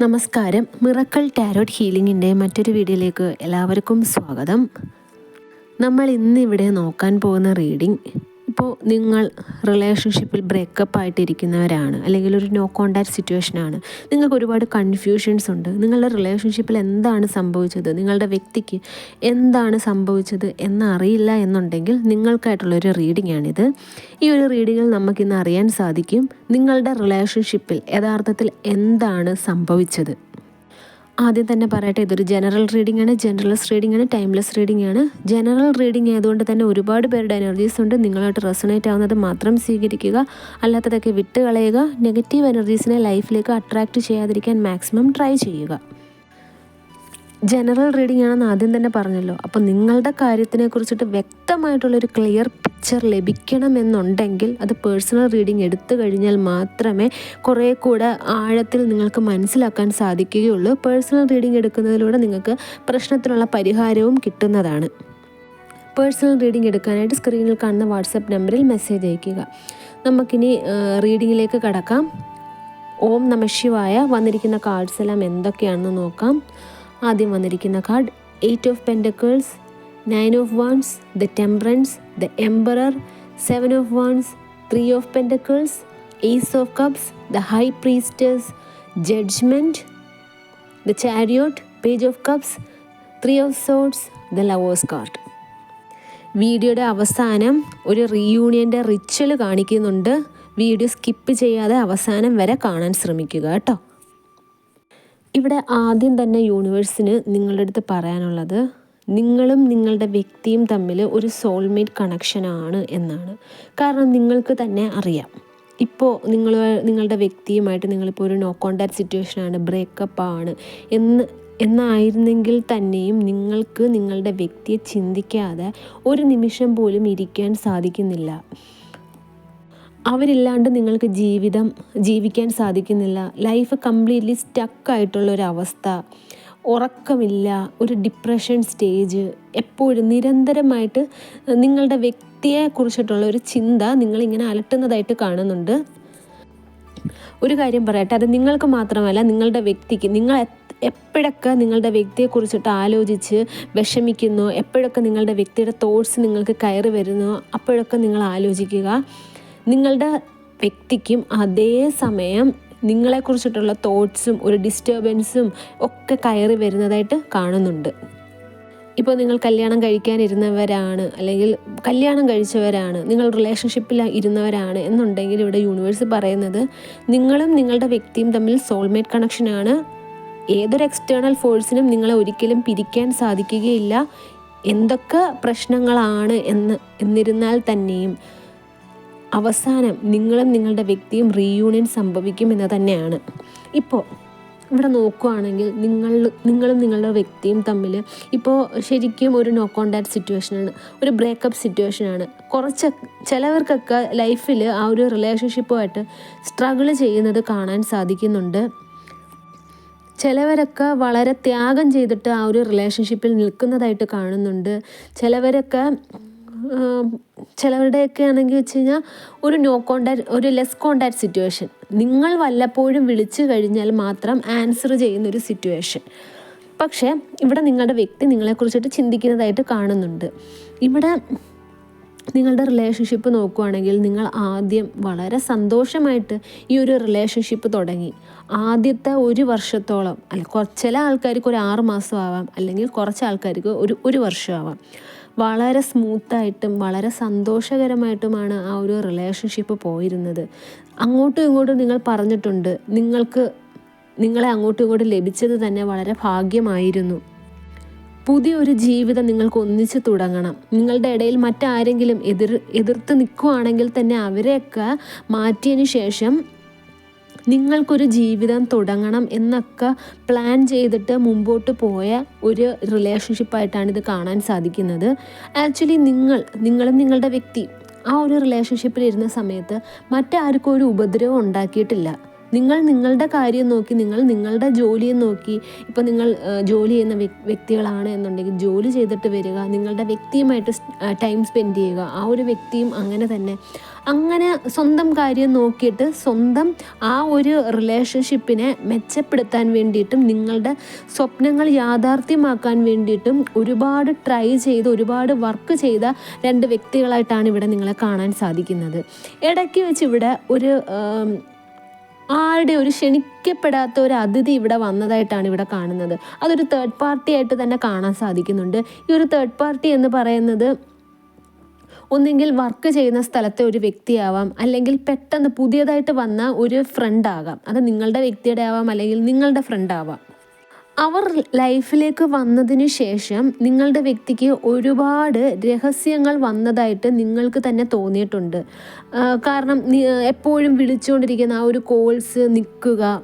നമസ്കാരം. Miracle tarot ഹീലിംഗിന്റെ മറ്റൊരു വീഡിയോയിലേക്ക് എല്ലാവർക്കും സ്വാഗതം. നമ്മൾ ഇന്നിവിടെ നോക്കാൻ പോകുന്ന റീഡിംഗ് നിങ്ങൾ റിലേഷൻഷിപ്പിൽ ബ്രേക്കപ്പ് ആയിട്ടിരിക്കുന്നവരാണ്. അല്ലെങ്കിൽ ഒരു നോ കോണ്ടാക്ട് സിറ്റുവേഷനാണ് നിങ്ങൾക്ക് ഒരുപാട് കൺഫ്യൂഷൻസ് ഉണ്ട്. നിങ്ങളുടെ റിലേഷൻഷിപ്പിൽ എന്താണ് സംഭവിച്ചത്? നിങ്ങളുടെ വ്യക്തിക്ക് എന്താണ് സംഭവിച്ചത് എന്നറിയില്ല എന്നുണ്ടെങ്കിൽ നിങ്ങൾക്കായിട്ടുള്ളൊരു റീഡിംഗ് ആണിത്. ഈ ഒരു റീഡിങ്ങിൽ നമുക്കിന്ന് അറിയാൻ സാധിക്കും നിങ്ങളുടെ റിലേഷൻഷിപ്പിൽ യഥാർത്ഥത്തിൽ എന്താണ് സംഭവിച്ചത്. ആദ്യം തന്നെ പറയട്ടെ ഇതൊരു ജനറൽ റീഡിംഗ് ആണ്. ജനറൽസ് റീഡിംഗ് ആണ് ടൈംലെസ് റീഡിംഗ് ആണ്. ജനറൽ റീഡിംഗ് ആയതുകൊണ്ട് തന്നെ ഒരുപാട് പേരുടെ എനർജീസ് ഉണ്ട്. നിങ്ങളായിട്ട് റെസണേറ്റ് ആവുന്നത് മാത്രം സ്വീകരിക്കുക. അല്ലാത്തതൊക്കെ വിട്ട് കളയുക നെഗറ്റീവ് എനർജീസിനെ ലൈഫിലേക്ക് അട്രാക്റ്റ് ചെയ്യാതിരിക്കാൻ മാക്സിമം ട്രൈ ചെയ്യുക. ജനറൽ റീഡിംഗ് ആണെന്ന് ആദ്യം തന്നെ പറഞ്ഞല്ലോ. അപ്പോൾ നിങ്ങളുടെ കാര്യത്തിനെ കുറിച്ചിട്ട് വ്യക്തമായിട്ടുള്ളൊരു ക്ലിയർ പിക്ചർ ലഭിക്കണമെന്നുണ്ടെങ്കിൽ അത് പേഴ്സണൽ റീഡിംഗ് എടുത്തു കഴിഞ്ഞാൽ മാത്രമേ കുറേ കൂടെ ആഴത്തിൽ നിങ്ങൾക്ക് മനസ്സിലാക്കാൻ സാധിക്കുകയുള്ളൂ. പേഴ്സണൽ റീഡിംഗ് എടുക്കുന്നതിലൂടെ നിങ്ങൾക്ക് പ്രശ്നത്തിനുള്ള പരിഹാരവും കിട്ടുന്നതാണ്. പേഴ്സണൽ റീഡിംഗ് എടുക്കാനായിട്ട് സ്ക്രീനിൽ കാണുന്ന വാട്സപ്പ് നമ്പറിൽ മെസ്സേജ് അയയ്ക്കുക. നമുക്കിനി റീഡിങ്ങിലേക്ക് കടക്കാം. ഓം നമശിവായ വന്നിരിക്കുന്ന കാർഡ്സ് എല്ലാം എന്തൊക്കെയാണെന്ന് നോക്കാം. ആദ്യം വന്നിരിക്കുന്ന card eight of pentacles nine of wands the temperance the emperor seven of wands three of pentacles ace of cups the high priestess judgement the chariot page of cups three of swords the lovers card വീഡിയോയുടെ അവസാനം ഒരു റീയൂണിയന്റെ ritual കാണിക്കുന്നുണ്ട്. Video skip ചെയ്യാതെ അവസാനം വരെ കാണാൻ ശ്രമിക്കുക കേട്ടോ. ഇവിടെ ആദ്യം തന്നെ യൂണിവേഴ്സിന് നിങ്ങളുടെ അടുത്ത് പറയാനുള്ളത് നിങ്ങളും നിങ്ങളുടെ വ്യക്തിയും തമ്മിൽ ഒരു സോൾമേറ്റ് കണക്ഷനാണ് എന്നാണ്. കാരണം നിങ്ങൾക്ക് തന്നെ അറിയാം. ഇപ്പോൾ നിങ്ങൾ നിങ്ങളുടെ വ്യക്തിയുമായിട്ട് നിങ്ങളിപ്പോൾ ഒരു നോ കോണ്ടാക്ട് സിറ്റുവേഷനാണ് ബ്രേക്കപ്പ് ആണ് എന്ന് എന്നായിരുന്നെങ്കിൽ തന്നെയും നിങ്ങൾക്ക് നിങ്ങളുടെ വ്യക്തിയെ ചിന്തിക്കാതെ ഒരു നിമിഷം പോലും ഇരിക്കാൻ സാധിക്കുന്നില്ല. അവരില്ലാണ്ട് നിങ്ങൾക്ക് ജീവിതം ജീവിക്കാൻ സാധിക്കുന്നില്ല. ലൈഫ് കംപ്ലീറ്റ്ലി സ്റ്റക്കായിട്ടുള്ളൊരവസ്ഥ ഉറക്കമില്ല ഒരു ഡിപ്രഷൻ സ്റ്റേജ് എപ്പോഴും നിരന്തരമായിട്ട് നിങ്ങളുടെ വ്യക്തിയെ കുറിച്ചിട്ടുള്ള ഒരു ചിന്ത നിങ്ങളിങ്ങനെ അലട്ടുന്നതായിട്ട് കാണുന്നുണ്ട്. ഒരു കാര്യം പറയട്ടെ അത് നിങ്ങൾക്ക് മാത്രമല്ല നിങ്ങളുടെ വ്യക്തിക്ക് നിങ്ങൾ എപ്പോഴൊക്കെ നിങ്ങളുടെ വ്യക്തിയെക്കുറിച്ചിട്ട് ആലോചിച്ച് വിഷമിക്കുന്നു എപ്പോഴൊക്കെ നിങ്ങളുടെ വ്യക്തിയുടെ തോട്ട്സ് നിങ്ങൾക്ക് കയറി വരുന്നു അപ്പോഴൊക്കെ നിങ്ങൾ ആലോചിക്കുക. നിങ്ങളുടെ വ്യക്തിക്കും അതേ സമയം നിങ്ങളെക്കുറിച്ചിട്ടുള്ള തോട്ട്സും ഒരു ഡിസ്റ്റർബൻസും ഒക്കെ കയറി വരുന്നതായിട്ട് കാണുന്നുണ്ട്. ഇപ്പോൾ നിങ്ങൾ കല്യാണം കഴിക്കാനിരുന്നവരാണ് അല്ലെങ്കിൽ കല്യാണം കഴിച്ചവരാണ് നിങ്ങൾ റിലേഷൻഷിപ്പിൽ ഇരുന്നവരാണ് എന്നുണ്ടെങ്കിൽ ഇവിടെ യൂണിവേഴ്സ് പറയുന്നത് നിങ്ങളും നിങ്ങളുടെ വ്യക്തിയും തമ്മിൽ സോൾമേറ്റ് കണക്ഷനാണ് ഏതൊരു എക്സ്റ്റേണൽ ഫോഴ്സിനും നിങ്ങളെ ഒരിക്കലും പിരിക്കാൻ സാധിക്കുകയില്ല. എന്തൊക്കെ പ്രശ്നങ്ങളാണ് എന്ന് എന്നിരുന്നാൽ തന്നെയും അവസാനം നിങ്ങളും നിങ്ങളുടെ വ്യക്തിയും റീയൂണിയൻ സംഭവിക്കും എന്ന് തന്നെയാണ്. ഇപ്പോൾ ഇവിടെ നോക്കുകയാണെങ്കിൽ നിങ്ങൾ നിങ്ങളും നിങ്ങളുടെ വ്യക്തിയും തമ്മിൽ ഇപ്പോൾ ശരിക്കും ഒരു നോ കോണ്ടാക്ട് സിറ്റുവേഷനാണ് ഒരു ബ്രേക്കപ്പ് സിറ്റുവേഷനാണ് കുറച്ച് ചിലവർക്കൊക്കെ ലൈഫിൽ ആ ഒരു റിലേഷൻഷിപ്പുമായിട്ട് സ്ട്രഗിൾ ചെയ്യുന്നത് കാണാൻ സാധിക്കുന്നുണ്ട്. ചിലവരൊക്കെ വളരെ ത്യാഗം ചെയ്തിട്ട് ആ ഒരു റിലേഷൻഷിപ്പിൽ നിൽക്കുന്നതായിട്ട് കാണുന്നുണ്ട്. ചിലവരൊക്കെ ചിലവരുടെയൊക്കെ ആണെങ്കിൽ വെച്ച് കഴിഞ്ഞാൽ ഒരു നോ കോണ്ടാക്ട് ഒരു ലെസ് കോണ്ടാക്ട് സിറ്റുവേഷൻ നിങ്ങൾ വല്ലപ്പോഴും വിളിച്ചു കഴിഞ്ഞാൽ മാത്രം ആൻസർ ചെയ്യുന്നൊരു സിറ്റുവേഷൻ പക്ഷേ ഇവിടെ നിങ്ങളുടെ വ്യക്തി നിങ്ങളെക്കുറിച്ചിട്ട് ചിന്തിക്കുന്നതായിട്ട് കാണുന്നുണ്ട്. ഇവിടെ നിങ്ങളുടെ റിലേഷൻഷിപ്പ് നോക്കുകയാണെങ്കിൽ നിങ്ങൾ ആദ്യം വളരെ സന്തോഷമായിട്ട് ഈ ഒരു റിലേഷൻഷിപ്പ് തുടങ്ങി. ആദ്യത്തെ ഒരു വർഷത്തോളം അല്ല ചില ആൾക്കാർക്ക് ഒരു ആറ് മാസം ആവാം അല്ലെങ്കിൽ കുറച്ച് ആൾക്കാർക്ക് ഒരു ഒരു വർഷമാവാം. വളരെ സ്മൂത്തായിട്ടും വളരെ സന്തോഷകരമായിട്ടുമാണ് ആ ഒരു റിലേഷൻഷിപ്പ് പോയിരുന്നത്. അങ്ങോട്ടും ഇങ്ങോട്ടും നിങ്ങൾ പറഞ്ഞിട്ടുണ്ട് നിങ്ങൾക്ക് നിങ്ങളെ അങ്ങോട്ടും ഇങ്ങോട്ടും ലഭിച്ചത് തന്നെ വളരെ ഭാഗ്യമായിരുന്നു. പുതിയൊരു ജീവിതം നിങ്ങൾക്ക് ഒന്നിച്ച് തുടങ്ങണം. നിങ്ങളുടെ ഇടയിൽ മറ്റാരെങ്കിലും എതിർ എതിർത്ത് നിൽക്കുകയാണെങ്കിൽ തന്നെ അവരെയൊക്കെ മാറ്റിയതിന് ശേഷം നിങ്ങൾക്കൊരു ജീവിതം തുടങ്ങണം എന്നൊക്കെ പ്ലാൻ ചെയ്തിട്ട് മുമ്പോട്ട് പോയ ഒരു റിലേഷൻഷിപ്പായിട്ടാണ് ഇത് കാണാൻ സാധിക്കുന്നത്. ആക്ച്വലി നിങ്ങൾ നിങ്ങളും നിങ്ങളുടെ വ്യക്തി ആ ഒരു റിലേഷൻഷിപ്പിൽ ഇരുന്ന സമയത്ത് മറ്റാർക്കും ഒരു ഉപദ്രവം ഉണ്ടാക്കിയിട്ടില്ല. നിങ്ങൾ നിങ്ങളുടെ കാര്യം നോക്കി നിങ്ങൾ നിങ്ങളുടെ ജോലിയെ നോക്കി. ഇപ്പോൾ നിങ്ങൾ ജോലി ചെയ്യുന്ന വ്യക്തികളാണ് എന്നുണ്ടെങ്കിൽ ജോലി ചെയ്തിട്ട് വരിക നിങ്ങളുടെ വ്യക്തിയുമായിട്ട് ടൈം സ്പെൻഡ് ചെയ്യുക. ആ ഒരു വ്യക്തിയും അങ്ങനെ തന്നെ. അങ്ങനെ സ്വന്തം കാര്യം നോക്കിയിട്ട് സ്വന്തം ആ ഒരു റിലേഷൻഷിപ്പിനെ മെച്ചപ്പെടുത്താൻ വേണ്ടിയിട്ടും നിങ്ങളുടെ സ്വപ്നങ്ങൾ യാഥാർത്ഥ്യമാക്കാൻ വേണ്ടിയിട്ടും ഒരുപാട് ട്രൈ ചെയ്ത് ഒരുപാട് വർക്ക് ചെയ്ത രണ്ട് വ്യക്തികളായിട്ടാണ് ഇവിടെ നിങ്ങളെ കാണാൻ സാധിക്കുന്നത്. ഇടയ്ക്ക് വെച്ച് ഇവിടെ ഒരു ആരുടെ ഒരു ക്ഷണിക്കപ്പെടാത്ത ഒരു അതിഥി ഇവിടെ വന്നതായിട്ടാണ് ഇവിടെ കാണുന്നത്. അതൊരു തേർഡ് പാർട്ടി ആയിട്ട് തന്നെ കാണാൻ സാധിക്കുന്നുണ്ട്. ഈ ഒരു തേർഡ് പാർട്ടി എന്ന് പറയുന്നത് ഒന്നെങ്കിൽ വർക്ക് ചെയ്യുന്ന സ്ഥലത്തെ ഒരു വ്യക്തിയാവാം അല്ലെങ്കിൽ പെട്ടെന്ന് പുതിയതായിട്ട് വന്ന ഒരു ഫ്രണ്ട് ആകാം. അത് നിങ്ങളുടെ വ്യക്തിയുടെ ആവാം അല്ലെങ്കിൽ നിങ്ങളുടെ ഫ്രണ്ട് ആവാം. അവർ ലൈഫിലേക്ക് വന്നതിന് ശേഷം നിങ്ങളുടെ വ്യക്തിക്ക് ഒരുപാട് രഹസ്യങ്ങൾ വന്നതായിട്ട് നിങ്ങൾക്ക് തന്നെ തോന്നിയിട്ടുണ്ട്. കാരണം എപ്പോഴും വിളിച്ചുകൊണ്ടിരിക്കുന്ന ആ ഒരു കോൾസ് നിൽക്കുക.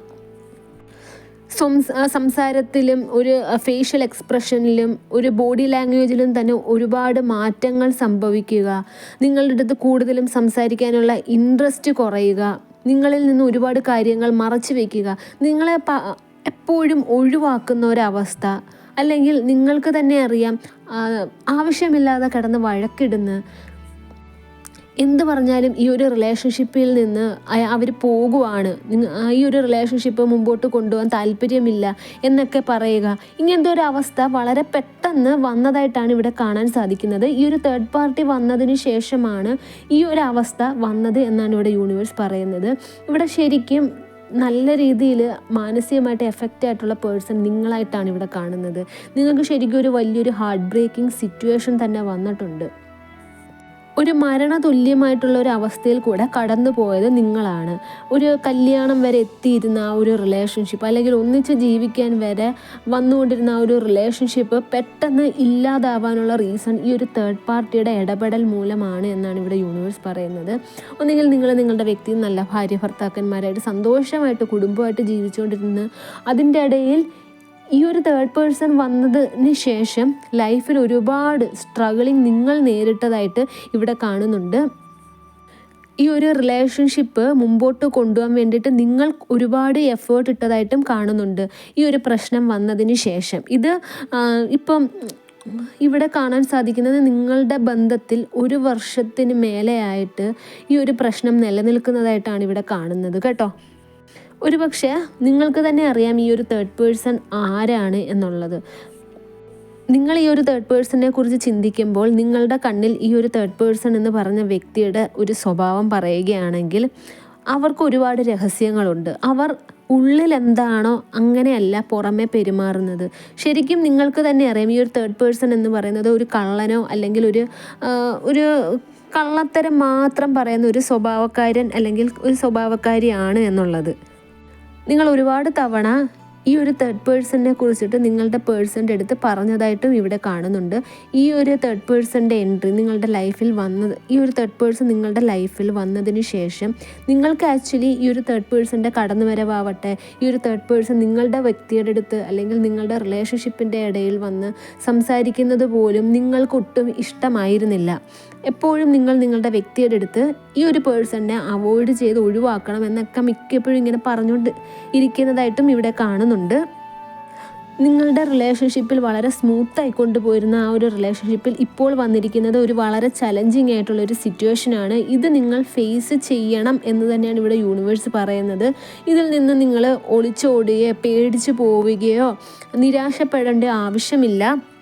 സംസാരത്തിലും ഒരു ഫേഷ്യൽ എക്സ്പ്രഷനിലും ഒരു ബോഡി ലാംഗ്വേജിലും തന്നെ ഒരുപാട് മാറ്റങ്ങൾ സംഭവിക്കുക. നിങ്ങളുടെ അടുത്ത് കൂടുതലും സംസാരിക്കാനുള്ള ഇൻട്രസ്റ്റ് കുറയുക. നിങ്ങളിൽ നിന്ന് ഒരുപാട് കാര്യങ്ങൾ മറച്ചു വയ്ക്കുക നിങ്ങളെ എപ്പോഴും ഒഴിവാക്കുന്ന ഒരവസ്ഥ അല്ലെങ്കിൽ നിങ്ങൾക്ക് തന്നെ അറിയാം ആവശ്യമില്ലാതെ കിടന്ന് വഴക്കിടുന്ന എന്ത് പറഞ്ഞാലും ഈ ഒരു റിലേഷൻഷിപ്പിൽ നിന്ന് അവർ പോകുവാണ്. ഈ ഒരു റിലേഷൻഷിപ്പ് മുമ്പോട്ട് കൊണ്ടുപോകാൻ താല്പര്യമില്ല എന്നൊക്കെ പറയുക. ഇങ്ങനത്തെ ഒരു അവസ്ഥ വളരെ പെട്ടെന്ന് വന്നതായിട്ടാണ് ഇവിടെ കാണാൻ സാധിക്കുന്നത്. ഈ ഒരു തേർഡ് പാർട്ടി വന്നതിന് ശേഷമാണ് ഈ ഒരു അവസ്ഥ വന്നത് എന്നാണ് ഇവിടെ യൂണിവേഴ്സ് പറയുന്നത്. ഇവിടെ ശരിക്കും നല്ല രീതിയിൽ മാനസികമായിട്ട് എഫക്റ്റ് ആയിട്ടുള്ള പേഴ്സൺ നിങ്ങളായിട്ടാണ് ഇവിടെ കാണുന്നത്. നിങ്ങൾക്ക് ശരിക്കും ഒരു വലിയൊരു ഹാർട്ട് ബ്രേക്കിംഗ് സിറ്റുവേഷൻ തന്നെ വന്നിട്ടുണ്ട്. ഒരു മരണതുല്യമായിട്ടുള്ള ഒരു അവസ്ഥയിൽ കൂടെ കടന്നു പോയത് നിങ്ങളാണ്. ഒരു കല്യാണം വരെ എത്തിയിരുന്ന ആ ഒരു റിലേഷൻഷിപ്പ് അല്ലെങ്കിൽ ഒന്നിച്ച് ജീവിക്കാൻ വരെ വന്നുകൊണ്ടിരുന്ന ആ ഒരു റിലേഷൻഷിപ്പ് പെട്ടെന്ന് ഇല്ലാതാവാനുള്ള റീസൺ ഈ ഒരു തേർഡ് പാർട്ടിയുടെ ഇടപെടൽ മൂലമാണ് എന്നാണ് ഇവിടെ യൂണിവേഴ്സ് പറയുന്നത്. ഒന്നുകിൽ നിങ്ങൾ നിങ്ങളുടെ വ്യക്തി നല്ല ഭാര്യ ഭർത്താക്കന്മാരായിട്ട് സന്തോഷമായിട്ട് കുടുംബമായിട്ട് ജീവിച്ചുകൊണ്ടിരുന്ന് അതിന്റെ ഇടയിൽ ഈ ഒരു തേർഡ് പേഴ്സൺ വന്നതിന് ശേഷം ലൈഫിൽ ഒരുപാട് സ്ട്രഗിളിങ് നിങ്ങൾ നേരിട്ടതായിട്ട് ഇവിടെ കാണുന്നുണ്ട്. ഈ ഒരു റിലേഷൻഷിപ്പ് മുമ്പോട്ട് കൊണ്ടുപോകാൻ വേണ്ടിയിട്ട് നിങ്ങൾ ഒരുപാട് എഫേർട്ട് ഇട്ടതായിട്ടും കാണുന്നുണ്ട്. ഈ ഒരു പ്രശ്നം വന്നതിന് ശേഷം. ഇത് ഇപ്പം ഇവിടെ കാണാൻ സാധിക്കുന്നത് നിങ്ങളുടെ ബന്ധത്തിൽ ഒരു വർഷത്തിന് മേലെയായിട്ട് ഈ ഒരു പ്രശ്നം നിലനിൽക്കുന്നതായിട്ടാണ് ഇവിടെ കാണുന്നത്. കേട്ടോ? ഒരു പക്ഷേ നിങ്ങൾക്ക് തന്നെ അറിയാം ഈ ഒരു തേർഡ് പേഴ്സൺ ആരാണ് എന്നുള്ളത്. നിങ്ങൾ ഈ ഒരു തേർഡ് പേഴ്സണിനെ കുറിച്ച് ചിന്തിക്കുമ്പോൾ നിങ്ങളുടെ കണ്ണിൽ ഈ ഒരു തേർഡ് പേഴ്സൺ എന്ന് പറഞ്ഞ വ്യക്തിയുടെ ഒരു സ്വഭാവം പറയുകയാണെങ്കിൽ അവർക്ക് ഒരുപാട് രഹസ്യങ്ങളുണ്ട്. അവർ ഉള്ളിൽ എന്താണോ അങ്ങനെയല്ല പുറമെ പെരുമാറുന്നത്. ശരിക്കും നിങ്ങൾക്ക് തന്നെ അറിയാം ഈ ഒരു തേർഡ് പേഴ്സൺ എന്ന് പറയുന്നത് ഒരു കള്ളനോ അല്ലെങ്കിൽ ഒരു ഒരു കള്ളത്തരം മാത്രം പറയുന്ന ഒരു സ്വഭാവക്കാരൻ അല്ലെങ്കിൽ ഒരു സ്വഭാവക്കാരിയാണ് എന്നുള്ളത്. നിങ്ങൾ ഒരുപാട് തവണ ഈ ഒരു തേർഡ് പേഴ്സണിനെ കുറിച്ചിട്ട് നിങ്ങളുടെ പേഴ്സന്റെ അടുത്ത് പറഞ്ഞതായിട്ടും ഇവിടെ കാണുന്നുണ്ട്. ഈ ഒരു തേർഡ് പേഴ്സന്റെ എൻട്രി നിങ്ങളുടെ ലൈഫിൽ വന്നത് ഈ ഒരു തേർഡ് പേഴ്സൺ നിങ്ങളുടെ ലൈഫിൽ വന്നതിന് ശേഷം നിങ്ങൾക്ക് ആക്ച്വലി ഈ ഒരു തേർഡ് പേഴ്സന്റെ കടന്നുവരവാവട്ടെ ഈ ഒരു തേർഡ് പേഴ്സൺ നിങ്ങളുടെ വ്യക്തിയുടെ അടുത്ത് അല്ലെങ്കിൽ നിങ്ങളുടെ റിലേഷൻഷിപ്പിന്റെ ഇടയിൽ വന്ന് സംസാരിക്കുന്നത് പോലും നിങ്ങൾക്കൊട്ടും ഇഷ്ടമായിരുന്നില്ല. എപ്പോഴും നിങ്ങൾ നിങ്ങളുടെ വ്യക്തിയുടെ അടുത്ത് ഈ ഒരു പേഴ്സണിനെ അവോയ്ഡ് ചെയ്ത് ഒഴിവാക്കണം എന്നൊക്കെ മിക്കപ്പോഴും ഇങ്ങനെ പറഞ്ഞുകൊണ്ട് ഇരിക്കുന്നതായിട്ടും ഇവിടെ കാണുന്നുണ്ട്. നിങ്ങളുടെ റിലേഷൻഷിപ്പിൽ വളരെ സ്മൂത്തായി കൊണ്ടുപോയിരുന്ന ആ ഒരു റിലേഷൻഷിപ്പിൽ ഇപ്പോൾ വന്നിരിക്കുന്നത് ഒരു വളരെ ചലഞ്ചിങ് ആയിട്ടുള്ള ഒരു സിറ്റുവേഷനാണ് ഇത് നിങ്ങൾ ഫേസ് ചെയ്യണം എന്ന് തന്നെയാണ് ഇവിടെ യൂണിവേഴ്സ് പറയുന്നത്. ഇതിൽ നിന്ന് നിങ്ങൾ ഒളിച്ചോടുകയോ പേടിച്ചു പോവുകയോ നിരാശപ്പെടേണ്ട ആവശ്യമില്ല.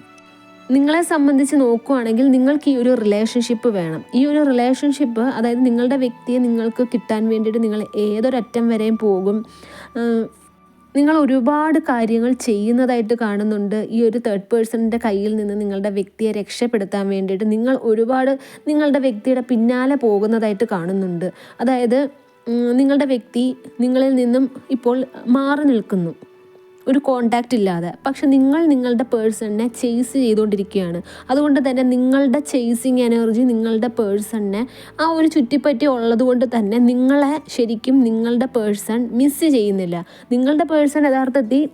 നിങ്ങളെ സംബന്ധിച്ച് നോക്കുകയാണെങ്കിൽ നിങ്ങൾക്ക് ഈ ഒരു റിലേഷൻഷിപ്പ് വേണം. ഈ ഒരു റിലേഷൻഷിപ്പ് അതായത് നിങ്ങളുടെ വ്യക്തിയെ നിങ്ങൾക്ക് കിട്ടാൻ വേണ്ടിയിട്ട് നിങ്ങൾ ഏതൊരറ്റം വരെയും പോകും. നിങ്ങൾ ഒരുപാട് കാര്യങ്ങൾ ചെയ്യുന്നതായിട്ട് കാണുന്നുണ്ട്. ഈ ഒരു തേർഡ് പേഴ്സണിന്റെ കയ്യിൽ നിന്ന് നിങ്ങളുടെ വ്യക്തിയെ രക്ഷപ്പെടുത്താൻ വേണ്ടിയിട്ട് നിങ്ങൾ ഒരുപാട് നിങ്ങളുടെ വ്യക്തിയുടെ പിന്നാലെ പോകുന്നതായിട്ട് കാണുന്നുണ്ട്. അതായത് നിങ്ങളുടെ വ്യക്തി നിങ്ങളിൽ നിന്നും ഇപ്പോൾ മാറി നിൽക്കുന്നു. ഒരു കോണ്ടാക്റ്റ് ഇല്ലാതെ. പക്ഷെ നിങ്ങൾ നിങ്ങളുടെ പേഴ്സണിനെ ചേസ് ചെയ്തുകൊണ്ടിരിക്കുകയാണ്. അതുകൊണ്ട് തന്നെ നിങ്ങളുടെ ചേസിങ് എനർജി നിങ്ങളുടെ പേഴ്സണിനെ ആ ഒരു ചുറ്റിപ്പറ്റി ഉള്ളത് കൊണ്ട് തന്നെ നിങ്ങളെ ശരിക്കും നിങ്ങളുടെ പേഴ്സൺ മിസ് ചെയ്യുന്നില്ല. നിങ്ങളുടെ പേഴ്സൺ യഥാർത്ഥത്തിൽ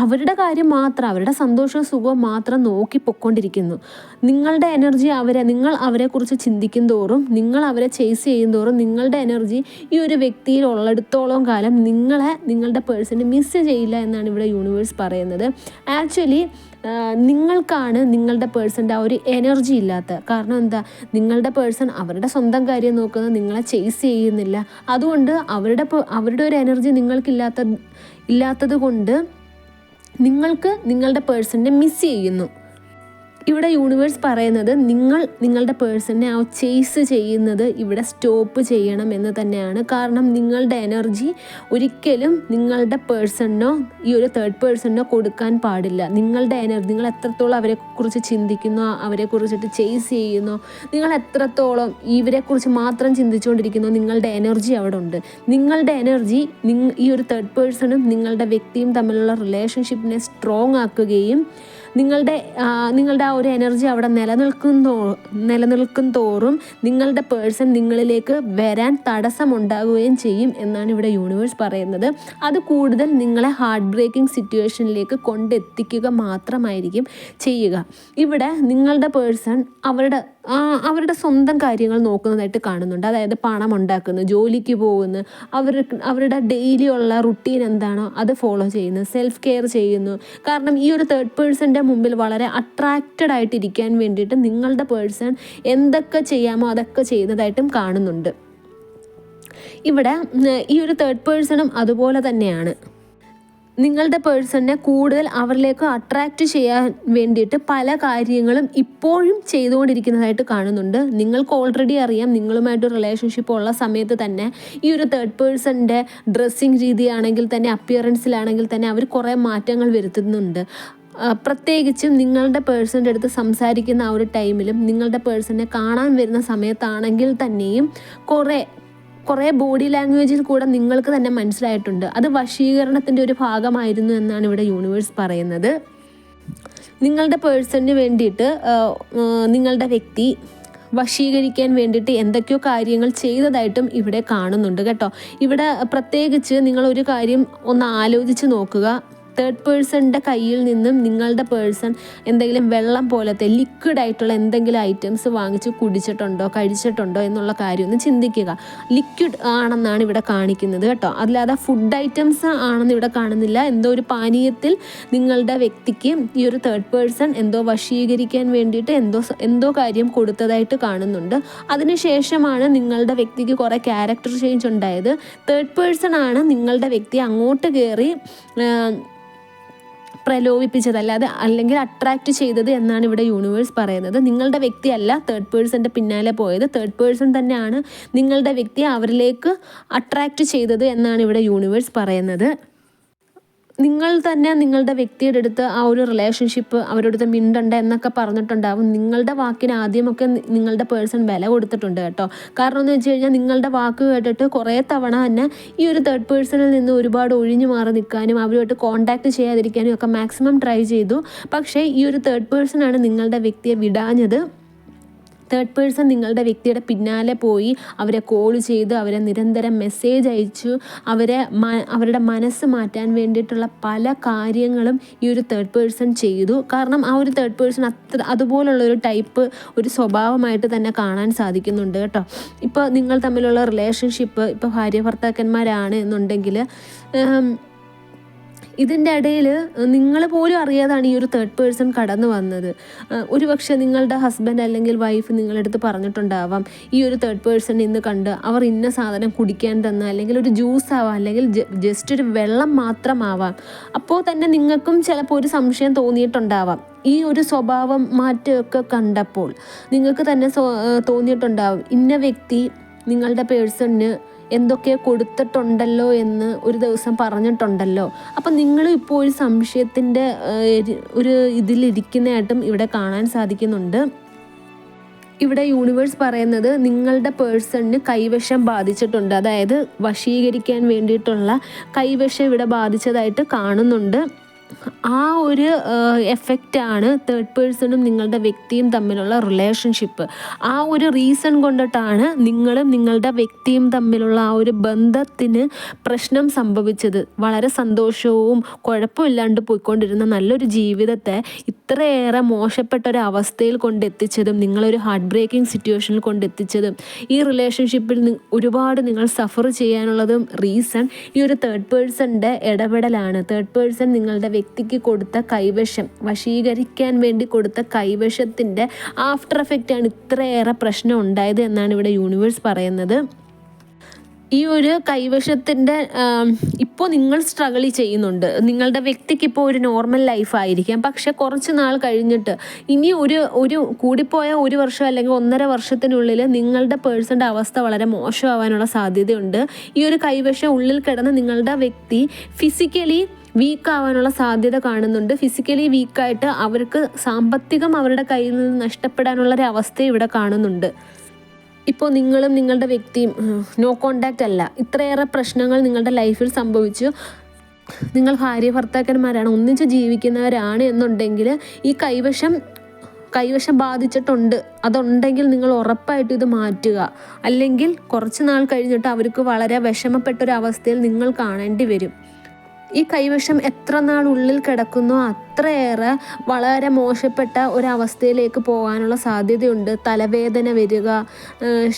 അവരുടെ കാര്യം മാത്രം അവരുടെ സന്തോഷവും സുഖവും മാത്രം നോക്കി പൊയ്ക്കൊണ്ടിരിക്കുന്നു. നിങ്ങളുടെ എനർജി അവരെ നിങ്ങൾ അവരെക്കുറിച്ച് ചിന്തിക്കും തോറും നിങ്ങൾ അവരെ ചേസ് ചെയ്യും തോറും നിങ്ങളുടെ എനർജി ഈ ഒരു വ്യക്തിയിൽ ഉള്ളിടത്തോളം കാലം നിങ്ങളെ നിങ്ങളുടെ പേഴ്സണ് മിസ് ചെയ്യില്ല എന്നാണ് ഇവിടെ യൂണിവേഴ്സ് പറയുന്നത്. ആക്ച്വലി നിങ്ങൾക്കാണ് നിങ്ങളുടെ പേഴ്സന്റെ ആ ഒരു എനർജി ഇല്ലാത്ത. കാരണം എന്താ? നിങ്ങളുടെ പേഴ്സൺ അവരുടെ സ്വന്തം കാര്യം നോക്കുന്നത് നിങ്ങളെ ചേസ് ചെയ്യുന്നില്ല. അതുകൊണ്ട് അവരുടെ അവരുടെ ഒരു എനർജി നിങ്ങൾക്കില്ലാത്ത ഇല്ലാത്തത് കൊണ്ട് നിങ്ങൾക്ക് നിങ്ങളുടെ പേഴ്സണിനെ മിസ് ചെയ്യുന്നു. ഇവിടെ യൂണിവേഴ്സ് പറയുന്നത് നിങ്ങൾ നിങ്ങളുടെ പേഴ്സണിനെ ആ ചേസ് ചെയ്യുന്നത് ഇവിടെ സ്റ്റോപ്പ് ചെയ്യണം എന്ന് തന്നെയാണ്. കാരണം നിങ്ങളുടെ എനർജി ഒരിക്കലും നിങ്ങളുടെ പേഴ്സണിനോ ഈ ഒരു തേർഡ് പേഴ്സണിനോ കൊടുക്കാൻ പാടില്ല. നിങ്ങളുടെ എനർജി നിങ്ങൾ എത്രത്തോളം അവരെക്കുറിച്ച് ചിന്തിക്കുന്നോ അവരെക്കുറിച്ചിട്ട് ചേസ് ചെയ്യുന്നോ നിങ്ങൾ എത്രത്തോളം ഇവരെക്കുറിച്ച് മാത്രം ചിന്തിച്ചുകൊണ്ടിരിക്കുന്നോ നിങ്ങളുടെ എനർജി അവിടെ ഉണ്ട്. നിങ്ങളുടെ എനർജി ഈ ഒരു തേർഡ് പേഴ്സണും നിങ്ങളുടെ വ്യക്തിയും തമ്മിലുള്ള റിലേഷൻഷിപ്പിനെ സ്ട്രോങ് ആക്കുകയും നിങ്ങളുടെ നിങ്ങളുടെ ആ ഒരു എനർജി അവിടെ നിലനിൽക്കും തോ നിലനിൽക്കും തോറും നിങ്ങളുടെ പേഴ്സൺ നിങ്ങളിലേക്ക് വരാൻ തടസ്സമുണ്ടാകുകയും ചെയ്യും എന്നാണ് ഇവിടെ യൂണിവേഴ്സ് പറയുന്നത്. അത് കൂടുതൽ നിങ്ങളെ ഹാർട്ട് ബ്രേക്കിംഗ് സിറ്റുവേഷനിലേക്ക് കൊണ്ടെത്തിക്കുക മാത്രമായിരിക്കും ചെയ്യുക. ഇവിടെ നിങ്ങളുടെ പേഴ്സൺ അവരുടെ അവരുടെ സ്വന്തം കാര്യങ്ങൾ നോക്കുന്നതായിട്ട് കാണുന്നുണ്ട്. അതായത് പണം ഉണ്ടാക്കുന്നു ജോലിക്ക് പോകുന്നു. അവർ അവരുടെ ഡെയിലി ഉള്ള റുട്ടീൻ എന്താണോ അത് ഫോളോ ചെയ്യുന്നു സെൽഫ് കെയർ ചെയ്യുന്നു. കാരണം ഈ ഒരു തേർഡ് പേഴ്സന്റെ മുമ്പിൽ വളരെ അട്രാക്റ്റഡ് ആയിട്ടിരിക്കാൻ വേണ്ടിയിട്ട് നിങ്ങളുടെ പേഴ്സൺ എന്തൊക്കെ ചെയ്യാമോ അതൊക്കെ ചെയ്യുന്നതായിട്ടും കാണുന്നുണ്ട്. ഇവിടെ ഈ ഒരു തേർഡ് പേഴ്സണും അതുപോലെ തന്നെയാണ്. നിങ്ങളുടെ പേഴ്സണിനെ കൂടുതൽ അവരിലേക്ക് അട്രാക്റ്റ് ചെയ്യാൻ വേണ്ടിയിട്ട് പല കാര്യങ്ങളും ഇപ്പോഴും ചെയ്തുകൊണ്ടിരിക്കുന്നതായിട്ട് കാണുന്നുണ്ട്. നിങ്ങൾക്ക് ഓൾറെഡി അറിയാം നിങ്ങളുമായിട്ട് റിലേഷൻഷിപ്പ് ഉള്ള സമയത്ത് തന്നെ ഈ ഒരു തേർഡ് പേഴ്സണിന്റെ ഡ്രസ്സിങ് രീതിയാണെങ്കിൽ തന്നെ അപ്പിയറൻസിലാണെങ്കിൽ തന്നെ അവർ കുറേ മാറ്റങ്ങൾ വരുത്തുന്നുണ്ട്. പ്രത്യേകിച്ചും നിങ്ങളുടെ പേഴ്സന്റെ അടുത്ത് സംസാരിക്കുന്ന ആ ഒരു ടൈമിലും നിങ്ങളുടെ പേഴ്സണെ കാണാൻ വരുന്ന സമയത്താണെങ്കിൽ തന്നെയും കുറേ കുറേ ബോഡി ലാംഗ്വേജിൽ കൂടെ നിങ്ങൾക്ക് തന്നെ മനസ്സിലായിട്ടുണ്ട്. അത് വശീകരണത്തിന്റെ ഒരു ഭാഗമായിരുന്നു എന്നാണ് ഇവിടെ യൂണിവേഴ്സ് പറയുന്നത്. നിങ്ങളുടെ പേഴ്സണിന് വേണ്ടിയിട്ട് നിങ്ങളുടെ വ്യക്തി വശീകരിക്കാൻ വേണ്ടിയിട്ട് എന്തൊക്കെയോ കാര്യങ്ങൾ ചെയ്തതായിട്ടും ഇവിടെ കാണുന്നുണ്ട് കേട്ടോ. ഇവിടെ പ്രത്യേകിച്ച് നിങ്ങൾ ഒരു കാര്യം ഒന്ന് ആലോചിച്ച് നോക്കുക. തേർഡ് പേഴ്സണിന്റെ കയ്യിൽ നിന്നും നിങ്ങളുടെ പേഴ്സൺ എന്തെങ്കിലും വെള്ളം പോലത്തെ ലിക്വിഡ് ആയിട്ടുള്ള എന്തെങ്കിലും ഐറ്റംസ് വാങ്ങിച്ച് കുടിച്ചിട്ടുണ്ടോ കഴിച്ചിട്ടുണ്ടോ എന്നുള്ള കാര്യം ചിന്തിക്കുക. ലിക്വിഡ് ആണെന്നാണ് ഇവിടെ കാണിക്കുന്നത് കേട്ടോ. അതില്ലാതെ ഫുഡ് ഐറ്റംസ് ആണെന്ന് ഇവിടെ കാണുന്നില്ല. എന്തോ ഒരു പാനീയത്തിൽ നിങ്ങളുടെ വ്യക്തിക്ക് ഈ ഒരു തേർഡ് പേഴ്സൺ എന്തോ വശീകരിക്കാൻ വേണ്ടിയിട്ട് എന്തോ എന്തോ കാര്യം കൊടുത്തതായിട്ട് കാണുന്നുണ്ട്. അതിനുശേഷമാണ് നിങ്ങളുടെ വ്യക്തിക്ക് കുറേ ക്യാരക്ടർ ചേഞ്ച് ഉണ്ടായത്. തേർഡ് പേഴ്സൺ ആണ് നിങ്ങളുടെ വ്യക്തി അങ്ങോട്ട് കയറി പ്രലോഭിപ്പിച്ചത് അല്ലാതെ അല്ലെങ്കിൽ അട്രാക്റ്റ് ചെയ്തത് എന്നാണ് ഇവിടെ യൂണിവേഴ്സ് പറയുന്നത്. നിങ്ങളുടെ വ്യക്തിയല്ല തേർഡ് പേഴ്സന്റെ പിന്നാലെ പോയത്. തേർഡ് പേഴ്സൺ തന്നെയാണ് നിങ്ങളുടെ വ്യക്തി അവരിലേക്ക് അട്രാക്റ്റ് ചെയ്തത് എന്നാണ് ഇവിടെ യൂണിവേഴ്സ് പറയുന്നത്. നിങ്ങൾ തന്നെ നിങ്ങളുടെ വ്യക്തിയുടെ അടുത്ത് ആ ഒരു റിലേഷൻഷിപ്പ് അവരോട് മിണ്ടണ്ട എന്നൊക്കെ പറഞ്ഞിട്ടുണ്ടാവും. നിങ്ങളുടെ വാക്കിന് ആദ്യമൊക്കെ നിങ്ങളുടെ പേഴ്സൺ വില കൊടുത്തിട്ടുണ്ട് കേട്ടോ. കാരണം എന്ന് വെച്ച് കഴിഞ്ഞാൽ നിങ്ങളുടെ വാക്ക് കേട്ടിട്ട് കുറേ തവണ തന്നെ ഈ ഒരു തേർഡ് പേഴ്സണിൽ നിന്ന് ഒരുപാട് ഒഴിഞ്ഞു മാറി നിൽക്കാനും അവരുമായിട്ട് കോണ്ടാക്ട് ചെയ്യാതിരിക്കാനും ഒക്കെ മാക്സിമം ട്രൈ ചെയ്തു. പക്ഷേ ഈ ഒരു തേർഡ് പേഴ്സണാണ് നിങ്ങളുടെ വ്യക്തിയെ വിടാഞ്ഞത്. തേർഡ് പേഴ്സൺ നിങ്ങളുടെ വ്യക്തിയുടെ പിന്നാലെ പോയി അവരെ കോൾ ചെയ്ത് അവരെ നിരന്തരം മെസ്സേജ് അയച്ചു. അവരെ അവരുടെ മനസ്സ് മാറ്റാൻ വേണ്ടിയിട്ടുള്ള പല കാര്യങ്ങളും ഈ ഒരു തേർഡ് പേഴ്സൺ ചെയ്തു. കാരണം ആ ഒരു തേർഡ് പേഴ്സൺ അത്ര അതുപോലുള്ള ഒരു ടൈപ്പ് ഒരു സ്വഭാവമായിട്ട് തന്നെ കാണാൻ സാധിക്കുന്നുണ്ട് കേട്ടോ. ഇപ്പോൾ നിങ്ങൾ തമ്മിലുള്ള റിലേഷൻഷിപ്പ് ഇപ്പോൾ ഭാര്യ ഭർത്താക്കന്മാരാണ് എന്നുണ്ടെങ്കിൽ ഇതിന്റെ ഇടയിൽ നിങ്ങൾ പോലും അറിയാതാണ് ഈ ഒരു തേർഡ് പേഴ്സൺ കടന്നു വന്നത്. ഒരു പക്ഷേ നിങ്ങളുടെ ഹസ്ബൻഡ് അല്ലെങ്കിൽ വൈഫ് നിങ്ങളടുത്ത് പറഞ്ഞിട്ടുണ്ടാവാം ഈ ഒരു തേർഡ് പേഴ്സൺ ഇന്ന് കണ്ട് അവർ ഇന്ന സാധനം കുടിക്കാൻ തന്ന അല്ലെങ്കിൽ ഒരു ജ്യൂസ് ആവാം അല്ലെങ്കിൽ ജസ്റ്റ് ഒരു വെള്ളം മാത്രമാവാം. അപ്പോൾ തന്നെ നിങ്ങൾക്കും ചിലപ്പോൾ ഒരു സംശയം തോന്നിയിട്ടുണ്ടാവാം. ഈ ഒരു സ്വഭാവം മാറ്റമൊക്കെ കണ്ടപ്പോൾ നിങ്ങൾക്ക് തന്നെ തോന്നിയിട്ടുണ്ടാവും ഇന്ന വ്യക്തി നിങ്ങളുടെ പേഴ്സണിന് എന്തൊക്കെ കൊടുത്തിട്ടുണ്ടല്ലോ എന്ന് ഒരു ദിവസം പറഞ്ഞിട്ടുണ്ടല്ലോ. അപ്പം നിങ്ങൾ ഇപ്പോൾ ഒരു സംശയത്തിന്റെ ഒരു ഇതിലിരിക്കുന്നതായിട്ടും ഇവിടെ കാണാൻ സാധിക്കുന്നുണ്ട്. ഇവിടെ യൂണിവേഴ്സ് പറയുന്നത് നിങ്ങളുടെ പേഴ്സണിന് കൈവശം ബാധിച്ചിട്ടുണ്ട്. അതായത് വശീകരിക്കാൻ വേണ്ടിയിട്ടുള്ള കൈവശം ഇവിടെ ബാധിച്ചതായിട്ട് കാണുന്നുണ്ട്. ആ ഒരു എഫക്റ്റാണ് തേർഡ് പേഴ്സണും നിങ്ങളുടെ വ്യക്തിയും തമ്മിലുള്ള റിലേഷൻഷിപ്പ് ആ ഒരു റീസൺ കൊണ്ടിട്ടാണ് നിങ്ങളും നിങ്ങളുടെ വ്യക്തിയും തമ്മിലുള്ള ആ ഒരു ബന്ധത്തിന് പ്രശ്നം സംഭവിച്ചത്. വളരെ സന്തോഷവും കുഴപ്പമില്ലാണ്ട് പോയിക്കൊണ്ടിരുന്ന നല്ലൊരു ജീവിതത്തെ ഇത്രയേറെ മോശപ്പെട്ട ഒരു അവസ്ഥയിൽ കൊണ്ടെത്തിച്ചതും നിങ്ങളൊരു ഹാർട്ട് ബ്രേക്കിംഗ് സിറ്റുവേഷനിൽ കൊണ്ടെത്തിച്ചതും ഈ റിലേഷൻഷിപ്പിൽ ഒരുപാട് നിങ്ങൾ സഫർ ചെയ്യാനുള്ളതും റീസൺ ഈ ഒരു തേർഡ് പേഴ്സണിന്റെ ഇടപെടലാണ്. തേർഡ് പേഴ്സൺ നിങ്ങളുടെ വ്യക്തിക്ക് കൊടുത്ത കൈവശം വശീകരിക്കാൻ വേണ്ടി കൊടുത്ത കൈവശത്തിന്റെ ആഫ്റ്റർ എഫക്റ്റാണ് ഇത്രയേറെ പ്രശ്നം ഉണ്ടായത് എന്നാണ് ഇവിടെ യൂണിവേഴ്സ് പറയുന്നത്. ഈ ഒരു കൈവശത്തിന്റെ ഇപ്പോൾ നിങ്ങൾ സ്ട്രഗിൾ ചെയ്യുന്നുണ്ട്. നിങ്ങളുടെ വ്യക്തിക്ക് ഇപ്പോൾ ഒരു നോർമൽ ലൈഫ് ആയിരിക്കാം. പക്ഷെ കുറച്ച് നാൾ കഴിഞ്ഞിട്ട് ഇനി ഒരു ഒരു കൂടിപ്പോയ ഒരു വർഷം അല്ലെങ്കിൽ ഒന്നര വർഷത്തിനുള്ളിൽ നിങ്ങളുടെ പേഴ്സന്റെ അവസ്ഥ വളരെ മോശമാവാനുള്ള സാധ്യതയുണ്ട്. ഈ ഒരു കൈവശം ഉള്ളിൽ കിടന്ന് നിങ്ങളുടെ വ്യക്തി ഫിസിക്കലി വീക്ക് ആവാനുള്ള സാധ്യത കാണുന്നുണ്ട്. ഫിസിക്കലി വീക്കായിട്ട് അവർക്ക് സാമ്പത്തികം അവരുടെ കയ്യിൽ നിന്ന് നഷ്ടപ്പെടാനുള്ള ഒരു അവസ്ഥ ഇവിടെ കാണുന്നുണ്ട്. ഇപ്പോൾ നിങ്ങളും നിങ്ങളുടെ വ്യക്തിയും നോ കോണ്ടാക്റ്റ് അല്ല. ഇത്രയേറെ പ്രശ്നങ്ങൾ നിങ്ങളുടെ ലൈഫിൽ സംഭവിച്ചു. നിങ്ങൾ ഭാര്യ ഭർത്താക്കന്മാരാണ് ഒന്നിച്ച് ജീവിക്കുന്നവരാണ് എന്നുണ്ടെങ്കിൽ ഈ കൈവശം കൈവശം ബാധിച്ചിട്ടുണ്ട്. അതുണ്ടെങ്കിൽ നിങ്ങൾ ഉറപ്പായിട്ടും ഇത് മാറ്റുക. അല്ലെങ്കിൽ കുറച്ച് നാൾ കഴിഞ്ഞിട്ട് അവർക്ക് വളരെ വിഷമപ്പെട്ടൊരവസ്ഥയിൽ നിങ്ങൾ കാണേണ്ടി വരും. ഈ കൈവശം എത്ര നാൾ ഉള്ളിൽ കിടക്കുന്നോ അത്രയേറെ വളരെ മോശപ്പെട്ട ഒരവസ്ഥയിലേക്ക് പോകാനുള്ള സാധ്യതയുണ്ട്. തലവേദന വരിക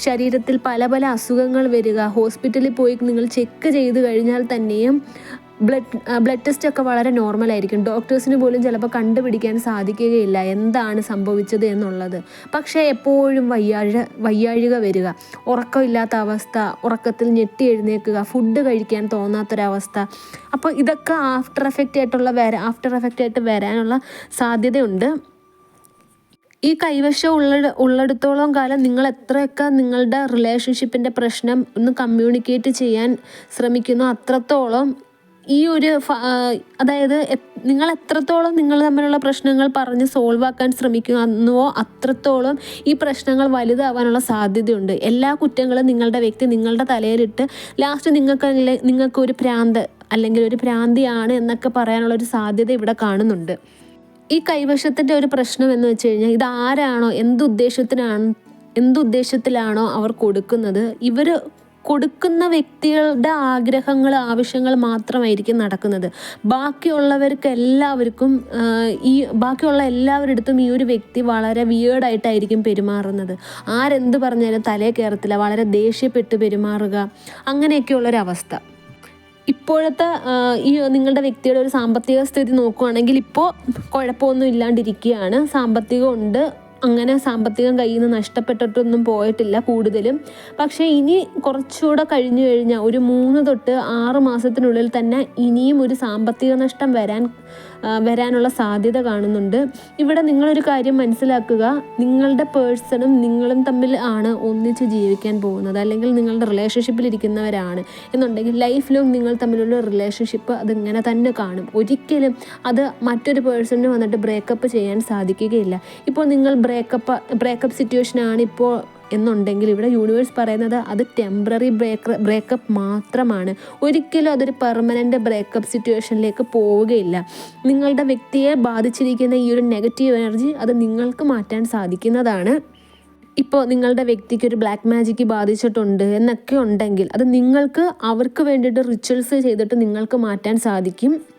ശരീരത്തിൽ പല പല അസുഖങ്ങൾ വരിക. ഹോസ്പിറ്റലിൽ പോയി നിങ്ങൾ ചെക്ക് ചെയ്ത് കഴിഞ്ഞാൽ തന്നെയും ബ്ലഡ് ബ്ലഡ് ടെസ്റ്റ് ഒക്കെ വളരെ നോർമൽ ആയിരിക്കും. ഡോക്ടേഴ്സിന് പോലും ചിലപ്പോൾ കണ്ടുപിടിക്കാൻ സാധിക്കുകയില്ല. എന്താണ് സംഭവിച്ചത് എന്നുള്ളത്. പക്ഷേ എപ്പോഴും വയ്യാഴ വയ്യാഴിക വരിക ഉറക്കമില്ലാത്ത അവസ്ഥ ഉറക്കത്തിൽ ഞെട്ടി എഴുന്നേൽക്കുക ഫുഡ് കഴിക്കാൻ തോന്നാത്തൊരവസ്ഥ. അപ്പോൾ ഇതൊക്കെ ആഫ്റ്റർ എഫക്റ്റ് ആയിട്ടുള്ള വരാ ആഫ്റ്റർ എഫക്റ്റ് ആയിട്ട് വരാനുള്ള സാധ്യതയുണ്ട്. ഈ കൈവശം ഉള്ള ഉള്ളിടത്തോളം കാലം നിങ്ങൾ എത്രയൊക്കെ നിങ്ങളുടെ റിലേഷൻഷിപ്പിന്റെ പ്രശ്നം ഒന്ന് കമ്മ്യൂണിക്കേറ്റ് ചെയ്യാൻ ശ്രമിക്കുന്നു അത്രത്തോളം ഈ ഒരു അതായത് നിങ്ങൾ എത്രത്തോളം നിങ്ങൾ തമ്മിലുള്ള പ്രശ്നങ്ങൾ പറഞ്ഞ് സോൾവ് ആക്കാൻ ശ്രമിക്കുന്നുവോ അത്രത്തോളം ഈ പ്രശ്നങ്ങൾ വലുതാവാനുള്ള സാധ്യതയുണ്ട്. എല്ലാ കുറ്റങ്ങളും നിങ്ങളുടെ വ്യക്തി നിങ്ങളുടെ തലയിലിട്ട് ലാസ്റ്റ് നിങ്ങൾക്ക് നിങ്ങൾക്ക് ഒരു ഭ്രാന്ത് അല്ലെങ്കിൽ ഒരു ഭ്രാന്തിയാണ് എന്നൊക്കെ പറയാനുള്ള ഒരു സാധ്യത ഇവിടെ കാണുന്നുണ്ട്. ഈ കൈവശത്തിന്റെ ഒരു പ്രശ്നം എന്ന് വെച്ച് കഴിഞ്ഞാൽ ഇത് ആരാണോ എന്തുദ്ദേശത്തിനാണ് എന്തുദ്ദേശത്തിലാണോ അവർ കൊടുക്കുന്നത് ഇവർ കൊടുക്കുന്ന വ്യക്തികളുടെ ആഗ്രഹങ്ങൾ ആവശ്യങ്ങൾ മാത്രമായിരിക്കും നടക്കുന്നത്. ബാക്കിയുള്ളവർക്ക് എല്ലാവർക്കും ഈ ബാക്കിയുള്ള എല്ലാവരുടെ ഈ ഒരു വ്യക്തി വളരെ വിയേർഡായിട്ടായിരിക്കും പെരുമാറുന്നത്. ആരെന്ത് പറഞ്ഞാലും തലേ കയറത്തില്ല വളരെ ദേഷ്യപ്പെട്ട് പെരുമാറുക അങ്ങനെയൊക്കെയുള്ളൊരവസ്ഥ. ഇപ്പോഴത്തെ ഈ നിങ്ങളുടെ വ്യക്തിയുടെ ഒരു സാമ്പത്തിക സ്ഥിതി നോക്കുകയാണെങ്കിൽ ഇപ്പോൾ കുഴപ്പമൊന്നും ഇല്ലാണ്ടിരിക്കുകയാണ് സാമ്പത്തികം ഉണ്ട് അങ്ങനെ സാമ്പത്തികം കയ്യിൽ നിന്ന് നഷ്ടപ്പെട്ടിട്ടൊന്നും പോയിട്ടില്ല കൂടുതലും. പക്ഷേ ഇനി കുറച്ചുകൂടെ കഴിഞ്ഞു കഴിഞ്ഞാൽ ഒരു മൂന്ന് തൊട്ട് ആറ് മാസത്തിനുള്ളിൽ തന്നെ ഇനിയും ഒരു സാമ്പത്തിക നഷ്ടം വരാൻ വരാനുള്ള സാധ്യത കാണുന്നുണ്ട്. ഇവിടെ നിങ്ങളൊരു കാര്യം മനസ്സിലാക്കുക. നിങ്ങളുടെ പേഴ്സണും നിങ്ങളും തമ്മിൽ ആണ് ഒന്നിച്ച് ജീവിക്കാൻ പോകുന്നത്. അല്ലെങ്കിൽ നിങ്ങളുടെ റിലേഷൻഷിപ്പിൽ ഇരിക്കുന്നവരാണ്. എന്നുണ്ടെങ്കിൽ ലൈഫ് ലോങ് നിങ്ങൾ തമ്മിലുള്ള റിലേഷൻഷിപ്പ് അതിങ്ങനെ തന്നെ കാണും. ഒരിക്കലും അത് മറ്റൊരു പേഴ്സണിന് വന്നിട്ട് ബ്രേക്കപ്പ് ചെയ്യാൻ സാധിക്കുകയില്ല. ഇപ്പോൾ നിങ്ങൾ ബ്രേക്കപ്പ് ബ്രേക്കപ്പ് സിറ്റുവേഷനാണ് ഇപ്പോൾ എന്നുണ്ടെങ്കിൽ ഇവിടെ യൂണിവേഴ്സ് പറയുന്നത് അത് ടെമ്പററി ബ്രേക്ക് ബ്രേക്കപ്പ് മാത്രമാണ്. ഒരിക്കലും അതൊരു പെർമനന്റ് ബ്രേക്കപ്പ് സിറ്റുവേഷനിലേക്ക് പോവുകയില്ല. നിങ്ങളുടെ വ്യക്തിയെ ബാധിച്ചിരിക്കുന്ന ഈ ഒരു നെഗറ്റീവ് എനർജി അത് നിങ്ങൾക്ക് മാറ്റാൻ സാധിക്കുന്നതാണ്. ഇപ്പോൾ നിങ്ങളുടെ വ്യക്തിക്ക് ഒരു ബ്ലാക്ക് മാജിക്ക് ബാധിച്ചിട്ടുണ്ട് എന്നൊക്കെ ഉണ്ടെങ്കിൽ അത് നിങ്ങൾക്ക് അവർക്ക് വേണ്ടിയിട്ട് റിച്വൽസ് ചെയ്തിട്ട് നിങ്ങൾക്ക് മാറ്റാൻ സാധിക്കും.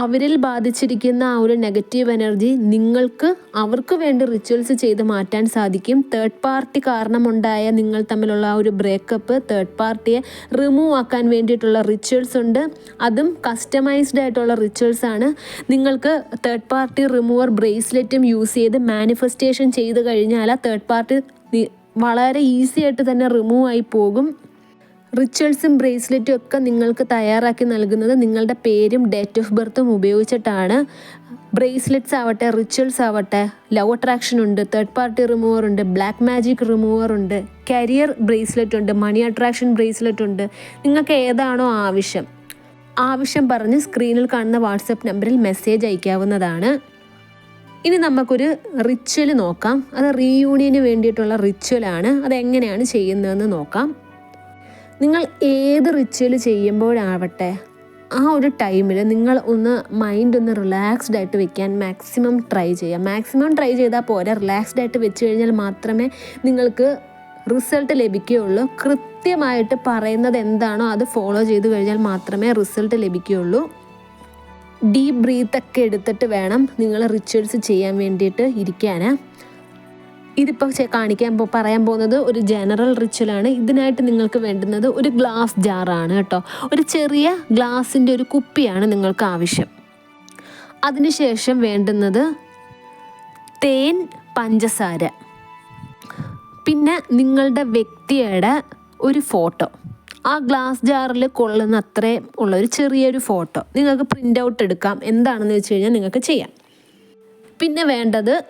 അവരിൽ ബാധിച്ചിരിക്കുന്ന ആ ഒരു നെഗറ്റീവ് എനർജി നിങ്ങൾക്ക് അവർക്ക് വേണ്ടി റിച്വൽസ് ചെയ്ത് മാറ്റാൻ സാധിക്കും. തേർഡ് പാർട്ടി കാരണമുണ്ടായ നിങ്ങൾ തമ്മിലുള്ള ആ ഒരു ബ്രേക്കപ്പ് തേർഡ് പാർട്ടിയെ റിമൂവ് ആക്കാൻ വേണ്ടിയിട്ടുള്ള റിച്വൽസ് ഉണ്ട്. അതും കസ്റ്റമൈസ്ഡ് ആയിട്ടുള്ള റിച്വൽസ് ആണ്. നിങ്ങൾക്ക് തേർഡ് പാർട്ടി റിമൂവർ ബ്രേസ്ലെറ്റും യൂസ് ചെയ്ത് മാനിഫെസ്റ്റേഷൻ ചെയ്ത് കഴിഞ്ഞാൽ ആ തേർഡ് പാർട്ടി വളരെ ഈസി ആയിട്ട് തന്നെ റിമൂവ് ആയി പോകും. റിച്വൽസും ബ്രേസ്ലെറ്റും ഒക്കെ നിങ്ങൾക്ക് തയ്യാറാക്കി നൽകുന്നത് നിങ്ങളുടെ പേരും ഡേറ്റ് ഓഫ് ബർത്തും ഉപയോഗിച്ചിട്ടാണ്. ബ്രേസ്ലെറ്റ്സ് ആവട്ടെ റിച്വൽസ് ആവട്ടെ ലവ് അട്രാക്ഷൻ ഉണ്ട് തേർഡ് പാർട്ടി റിമൂവർ ഉണ്ട് ബ്ലാക്ക് മാജിക് റിമൂവർ ഉണ്ട് കരിയർ ബ്രേസ്ലെറ്റ് ഉണ്ട് മണി അട്രാക്ഷൻ ബ്രേസ്ലെറ്റ് ഉണ്ട്. നിങ്ങൾക്ക് ഏതാണോ ആവശ്യം. ആവശ്യം പറഞ്ഞ് സ്ക്രീനിൽ കാണുന്ന വാട്സപ്പ് നമ്പറിൽ മെസ്സേജ് അയക്കാവുന്നതാണ്. ഇനി നമുക്കൊരു റിച്വൽ നോക്കാം. അത് റീയൂണിയന് വേണ്ടിയിട്ടുള്ള റിച്വലാണ് അത് എങ്ങനെയാണ് ചെയ്യുന്നതെന്ന് നോക്കാം. നിങ്ങൾ ഏത് റിച്വൽ ചെയ്യുമ്പോഴാവട്ടെ ആ ഒരു ടൈമിൽ നിങ്ങൾ ഒന്ന് മൈൻഡ് ഒന്ന് റിലാക്സ്ഡ് ആയിട്ട് വെക്കാൻ മാക്സിമം ട്രൈ ചെയ്യുക. മാക്സിമം ട്രൈ ചെയ്താൽ പോരാ. റിലാക്സ്ഡ് ആയിട്ട് വെച്ച് കഴിഞ്ഞാൽ മാത്രമേ നിങ്ങൾക്ക് റിസൾട്ട് ലഭിക്കുകയുള്ളൂ. കൃത്യമായിട്ട് പറയുന്നത് എന്താണോ അത് ഫോളോ ചെയ്ത് കഴിഞ്ഞാൽ മാത്രമേ റിസൾട്ട് ലഭിക്കുകയുള്ളൂ. ഡീപ്പ് ബ്രീത്തൊക്കെ എടുത്തിട്ട് വേണം നിങ്ങൾ റിച്വൽസ് ചെയ്യാൻ വേണ്ടിയിട്ട് ഇരിക്കാൻ ഇതിപ്പോൾ കാണിക്കാൻ പറയാൻ പോകുന്നത് ഒരു ജനറൽ റിച്വലാണ് ഇതിനായിട്ട് നിങ്ങൾക്ക് വേണ്ടുന്നത് ഒരു ഗ്ലാസ് ജാറാണ് കേട്ടോ. ഒരു ചെറിയ ഗ്ലാസിന്റെ ഒരു കുപ്പിയാണ് നിങ്ങൾക്ക് ആവശ്യം. അതിനുശേഷം വേണ്ടുന്നത് തേൻ പഞ്ചസാര. പിന്നെ നിങ്ങളുടെ വ്യക്തിയുടെ ഒരു ഫോട്ടോ. ആ ഗ്ലാസ് ജാറിൽ കൊള്ളുന്ന അത്രയും ഉള്ള ഒരു ചെറിയൊരു ഫോട്ടോ. നിങ്ങൾക്ക് പ്രിന്റ് ഔട്ട് എടുക്കാം. എന്താണെന്ന് വെച്ച് കഴിഞ്ഞാൽ നിങ്ങൾക്ക് ചെയ്യാം. പിന്നെ വേണ്ടത്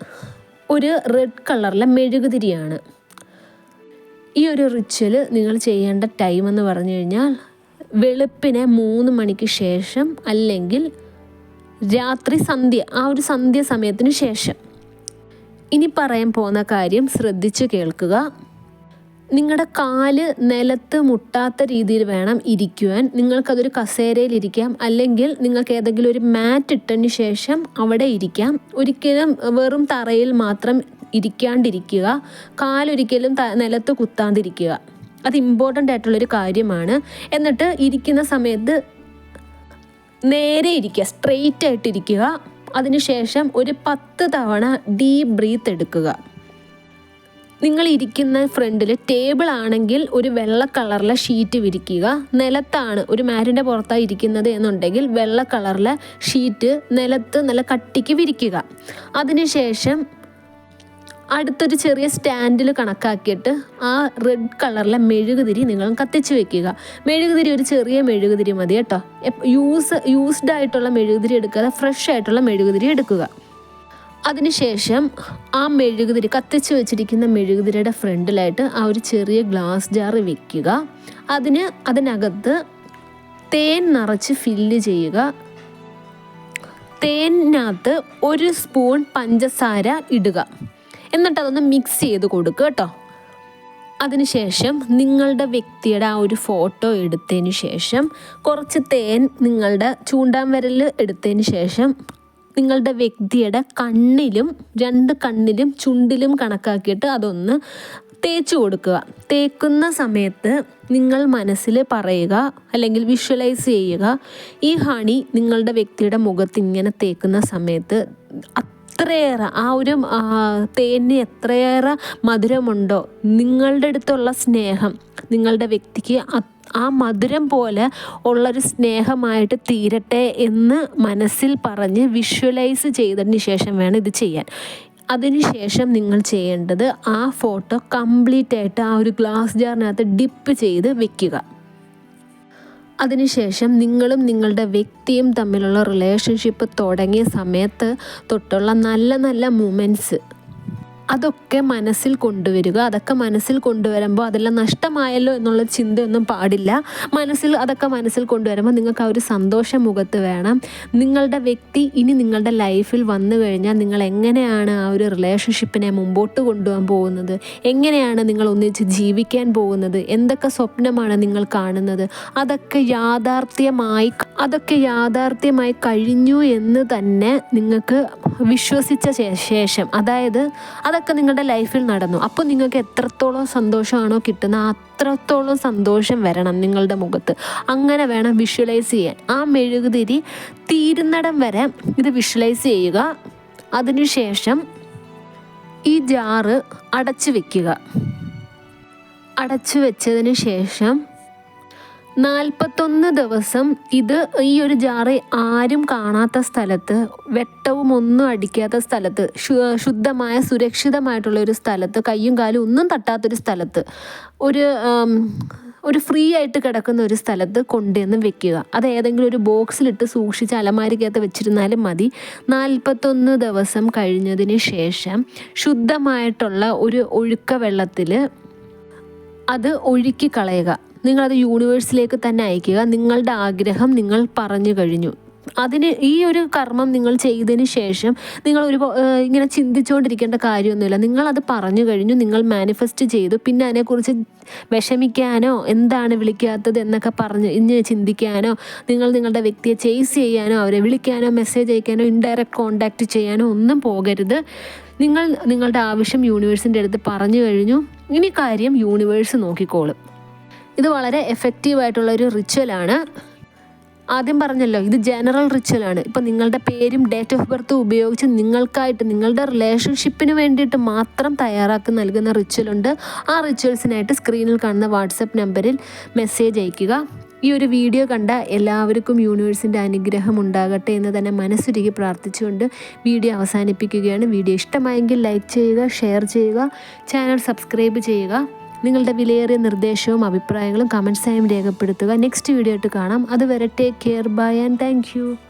ഒരു റെഡ് കളറിലെ മെഴുകുതിരിയാണ് ഈ ഒരു റിച്വൽ നിങ്ങൾ ചെയ്യേണ്ട ടൈം എന്ന് പറഞ്ഞു കഴിഞ്ഞാൽ വെളുപ്പിനെ മൂന്ന് മണിക്ക് ശേഷം അല്ലെങ്കിൽ രാത്രി സന്ധ്യ ആ ഒരു സന്ധ്യ സമയത്തിന് ശേഷം. ഇനി പറയാൻ പോകുന്ന കാര്യം ശ്രദ്ധിച്ചു കേൾക്കുക. നിങ്ങളുടെ കാൽ നിലത്ത് മുട്ടാത്ത രീതിയിൽ വേണം ഇരിക്കുവാൻ. നിങ്ങൾക്കതൊരു കസേരയിൽ ഇരിക്കാം അല്ലെങ്കിൽ നിങ്ങൾക്ക് ഏതെങ്കിലും ഒരു മാറ്റ് ഇട്ടതിന് ശേഷം അവിടെ ഇരിക്കാം. ഒരിക്കലും വെറും തറയിൽ മാത്രം ഇരിക്കാണ്ടിരിക്കുക. കാലൊരിക്കലും നിലത്ത് കുത്താണ്ടിരിക്കുക. അത് ഇമ്പോർട്ടന്റ് ആയിട്ടുള്ളൊരു കാര്യമാണ്. എന്നിട്ട് ഇരിക്കുന്ന സമയത്ത് നേരെ ഇരിക്കുക. സ്ട്രെയിറ്റ് ആയിട്ടിരിക്കുക അതിനുശേഷം ഒരു പത്ത് തവണ ഡീപ് ബ്രീത്ത് എടുക്കുക. നിങ്ങൾ ഇരിക്കുന്ന ഫ്രണ്ടിൽ ടേബിൾ ആണെങ്കിൽ ഒരു വെള്ള കളറിലെ ഷീറ്റ് വിരിക്കുക. നിലത്താണ് ഒരു മാറ്റിന്റെ പുറത്താണ് ഇരിക്കുന്നത് എന്നുണ്ടെങ്കിൽ വെള്ള കളറിലെ ഷീറ്റ് നിലത്ത് നല്ല കട്ടിക്ക് വിരിക്കുക. അതിനുശേഷം അടുത്തൊരു ചെറിയ സ്റ്റാൻഡിൽ കണക്കാക്കിയിട്ട് ആ റെഡ് കളറിലെ മെഴുകുതിരി നിങ്ങൾ കത്തിച്ച് വെക്കുക. മെഴുകുതിരി ഒരു ചെറിയ മെഴുകുതിരി മതി കേട്ടോ. യൂസ് യൂസ്ഡ് ആയിട്ടുള്ള മെഴുകുതിരി എടുക്കാതെ ഫ്രഷ് ആയിട്ടുള്ള മെഴുകുതിരി എടുക്കുക. അതിനുശേഷം ആ മെഴുകുതിരി കത്തിച്ച് വെച്ചിരിക്കുന്ന മെഴുകുതിരിയുടെ ഫ്രണ്ടിലായിട്ട് ആ ഒരു ചെറിയ ഗ്ലാസ് ജാർ വെക്കുക. അതിന് അതിനകത്ത് തേൻ നിറച്ച് ഫില്ല് ചെയ്യുക. തേനിനകത്ത് ഒരു സ്പൂൺ പഞ്ചസാര ഇടുക. എന്നിട്ട് അതൊന്ന് മിക്സ് ചെയ്ത് കൊടുക്കുക കേട്ടോ. അതിനുശേഷം നിങ്ങളുടെ വ്യക്തിയുടെ ആ ഒരു ഫോട്ടോ എടുത്തതിന് ശേഷം കുറച്ച് തേൻ നിങ്ങളുടെ ചൂണ്ടാൻ വിരൽ എടുത്തതിന് ശേഷം നിങ്ങളുടെ വ്യക്തിയുടെ കണ്ണിലും രണ്ട് കണ്ണിലും ചുണ്ടിലും കണക്കാക്കിയിട്ട് അതൊന്ന് തേച്ച് കൊടുക്കുക. തേക്കുന്ന സമയത്ത് നിങ്ങൾ മനസ്സിൽ പറയുക അല്ലെങ്കിൽ വിഷ്വലൈസ് ചെയ്യുക. ഈ ഹണി നിങ്ങളുടെ വ്യക്തിയുടെ മുഖത്ത് ഇങ്ങനെ തേക്കുന്ന സമയത്ത് അത്രയേറെ ആ ഒരു തേന് എത്രയേറെ മധുരമുണ്ടോ നിങ്ങളുടെ അടുത്തുള്ള സ്നേഹം നിങ്ങളുടെ വ്യക്തിക്ക് ആ മധുരം പോലെ ഉള്ളൊരു സ്നേഹമായിട്ട് തീരട്ടെ എന്ന് മനസ്സിൽ പറഞ്ഞ് വിഷ്വലൈസ് ചെയ്തതിന് ശേഷം വേണം ഇത് ചെയ്യാൻ. അതിനുശേഷം നിങ്ങൾ ചെയ്യേണ്ടത് ആ ഫോട്ടോ കംപ്ലീറ്റ് ആയിട്ട് ആ ഒരു ഗ്ലാസ് ജാറിനകത്ത് ഡിപ്പ് ചെയ്ത് വെക്കുക. അതിനുശേഷം നിങ്ങളും നിങ്ങളുടെ വ്യക്തിയും തമ്മിലുള്ള റിലേഷൻഷിപ്പ് തുടങ്ങിയ സമയത്ത് തൊട്ടുള്ള നല്ല നല്ല മൂമെന്റ്സ് അതൊക്കെ മനസ്സിൽ കൊണ്ടുവരിക. അതൊക്കെ മനസ്സിൽ കൊണ്ടുവരുമ്പോൾ അതെല്ലാം നഷ്ടമായല്ലോ എന്നുള്ള ചിന്തയൊന്നും പാടില്ല. മനസ്സിൽ അതൊക്കെ മനസ്സിൽ കൊണ്ടുവരുമ്പോൾ നിങ്ങൾക്ക് ആ ഒരു സന്തോഷം മുഖത്ത് വേണം. നിങ്ങളുടെ വ്യക്തി ഇനി നിങ്ങളുടെ ലൈഫിൽ വന്നു കഴിഞ്ഞാൽ നിങ്ങൾ എങ്ങനെയാണ് ആ ഒരു റിലേഷൻഷിപ്പിനെ മുമ്പോട്ട് കൊണ്ടുപോകാൻ പോകുന്നത്? എങ്ങനെയാണ് നിങ്ങൾ ഒന്നിച്ച് ജീവിക്കാൻ പോകുന്നത്? എന്തൊക്കെ സ്വപ്നമാണ് നിങ്ങൾ കാണുന്നത്? അതൊക്കെ യാഥാർത്ഥ്യമായി അതൊക്കെ യാഥാർത്ഥ്യമായി കഴിഞ്ഞു എന്ന് തന്നെ നിങ്ങൾക്ക് വിശ്വസിച്ച ശേഷം. അതായത് അതൊക്കെ നിങ്ങളുടെ ലൈഫിൽ നടന്നു. അപ്പോൾ നിങ്ങൾക്ക് എത്രത്തോളം സന്തോഷമാണോ കിട്ടുന്ന അത്രത്തോളം സന്തോഷം വരണം നിങ്ങളുടെ മുഖത്ത്. അങ്ങനെ വേണം വിഷ്വലൈസ് ചെയ്യാൻ. ആ മെഴുകുതിരി തീരുന്നിടം വരെ ഇത് വിഷ്വലൈസ് ചെയ്യുക. അതിനുശേഷം ഈ ജാറ് അടച്ചു വെക്കുക. അടച്ചു വെച്ചതിന് ശേഷം നാൽപ്പത്തൊന്ന് ദിവസം ഇത് ഈ ഒരു ജാറ് ആരും കാണാത്ത സ്ഥലത്ത് വെട്ടവും ഒന്നും അടിക്കാത്ത സ്ഥലത്ത് ശുദ്ധമായ സുരക്ഷിതമായിട്ടുള്ള ഒരു സ്ഥലത്ത് കയ്യും കാലും ഒന്നും തട്ടാത്തൊരു സ്ഥലത്ത് ഒരു ഒരു ഫ്രീ ആയിട്ട് കിടക്കുന്ന ഒരു സ്ഥലത്ത് കൊണ്ടുവന്ന് വെക്കുക. അത് ഏതെങ്കിലും ഒരു ബോക്സിലിട്ട് സൂക്ഷിച്ച് അലമാരിക്കകത്ത് വെച്ചിരുന്നാലും മതി. നാൽപ്പത്തൊന്ന് ദിവസം കഴിഞ്ഞതിന് ശേഷം ശുദ്ധമായിട്ടുള്ള ഒരു ഒഴുക്ക വെള്ളത്തിൽ അത് ഒഴുക്കി കളയുക. നിങ്ങളത് യൂണിവേഴ്സിലേക്ക് തന്നെ അയക്കുക. നിങ്ങളുടെ ആഗ്രഹം നിങ്ങൾ പറഞ്ഞു കഴിഞ്ഞു. അതിന് ഈ ഒരു കർമ്മം നിങ്ങൾ ചെയ്തതിന് ശേഷം നിങ്ങൾ ഒരു ഇങ്ങനെ ചിന്തിച്ചുകൊണ്ടിരിക്കേണ്ട കാര്യമൊന്നുമില്ല. നിങ്ങളത് പറഞ്ഞു കഴിഞ്ഞു നിങ്ങൾ മാനിഫെസ്റ്റ് ചെയ്തു. പിന്നെ അതിനെക്കുറിച്ച് വിഷമിക്കാനോ എന്താണ് വിളിക്കാത്തത് എന്നൊക്കെ പറഞ്ഞ് ഇഞ്ഞ് ചിന്തിക്കാനോ നിങ്ങൾ നിങ്ങളുടെ വ്യക്തിയെ ചേസ് ചെയ്യാനോ അവരെ വിളിക്കാനോ മെസ്സേജ് അയക്കാനോ ഇൻഡയറക്റ്റ് കോണ്ടാക്റ്റ് ചെയ്യാനോ ഒന്നും പോകരുത്. നിങ്ങൾ നിങ്ങളുടെ ആവശ്യം യൂണിവേഴ്സിന്റെ അടുത്ത് പറഞ്ഞു കഴിഞ്ഞു. ഇനി കാര്യം യൂണിവേഴ്സ് നോക്കിക്കോളും. ഇത് വളരെ എഫക്റ്റീവ് ആയിട്ടുള്ള ഒരു റിച്വലാണ് ആദ്യം പറഞ്ഞല്ലോ ഇത് ജനറൽ റിച്വലാണ് ഇപ്പം നിങ്ങളുടെ പേരും ഡേറ്റ് ഓഫ് ബർത്തും ഉപയോഗിച്ച് നിങ്ങൾക്കായിട്ട് നിങ്ങളുടെ റിലേഷൻഷിപ്പിന് വേണ്ടിയിട്ട് മാത്രം തയ്യാറാക്കി നൽകുന്ന റിച്വലുണ്ട് ആ റിച്വൽസിനായിട്ട് സ്ക്രീനിൽ കാണുന്ന വാട്സപ്പ് നമ്പറിൽ മെസ്സേജ് അയയ്ക്കുക ഈ ഒരു വീഡിയോ കണ്ട എല്ലാവർക്കും യൂണിവേഴ്സിന്റെ അനുഗ്രഹം ഉണ്ടാകട്ടെ എന്ന് തന്നെ മനസ്സുരുകി പ്രാർത്ഥിച്ചുകൊണ്ട് വീഡിയോ അവസാനിപ്പിക്കുകയാണ്. വീഡിയോ ഇഷ്ടമായെങ്കിൽ ലൈക്ക് ചെയ്യുക ഷെയർ ചെയ്യുക ചാനൽ സബ്സ്ക്രൈബ് ചെയ്യുക. നിങ്ങളുടെ വിലയേറിയ നിർദ്ദേശവും അഭിപ്രായങ്ങളും കമൻസായും രേഖപ്പെടുത്തുക. നെക്സ്റ്റ് വീഡിയോ ആയിട്ട് കാണാം. അതുവരെ take care bye and thank